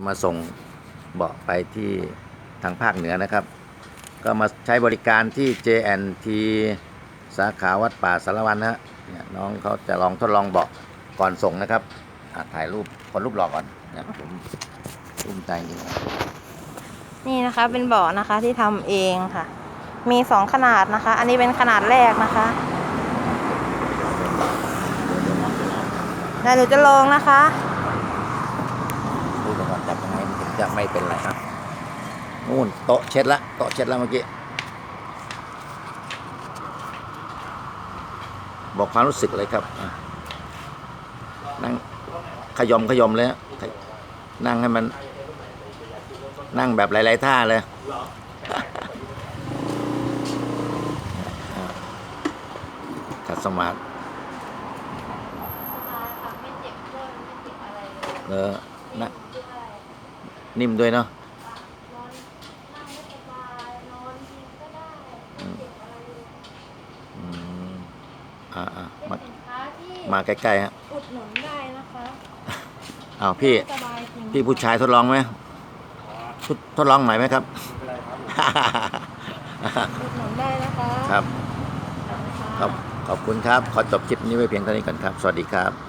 จะมาส่งเบาะไปที่ทางภาคเหนือนะครับ ก็มาใช้บริการที่ JNT สาขาวัดป่าสารวันนะฮะเนี่ยน้องเขาจะลองทดลองเบาะก่อนส่งนะครับอะถ่ายรูปคนรูปหล่อก่อนเนี่ยผมภูมิใจจริงนี่นะคะเป็นเบาะนะคะที่ทำเองค่ะ มีสองขนาดนะคะ อันนี้เป็นขนาดแรกนะคะแล้วหนูจะลองนะคะดูก่อน จับยังไงมันถึงจะไม่เป็นไรครับนู่นโต๊ะเช็ดละโต๊ะเช็ดแล้วเมื่อกี้บอกความรู้สึกเลยครับอะนั่งขยมขยมเลยฮะนั่งให้มัน นั่งแบบหลาย ๆ ท่าเลยขัดสมาธิเออนะ นิ่มด้วยเนาะอืมอ่าอ่ามาสินค้าที่มาใกล้ๆฮะอุดหนุนได้นะคะอ้าวพี่ สบายจริงพี่ผู้ชายทดลองไหมทดทดลองหน่อยไหมครับ อุดหนุนได้นะคะครับ ขอบคุณขอบค่ะขอบคุณครับ ขอจบคลิปนี้ไว้เพียงเท่านี้ก่อนครับ สวัสดีครับ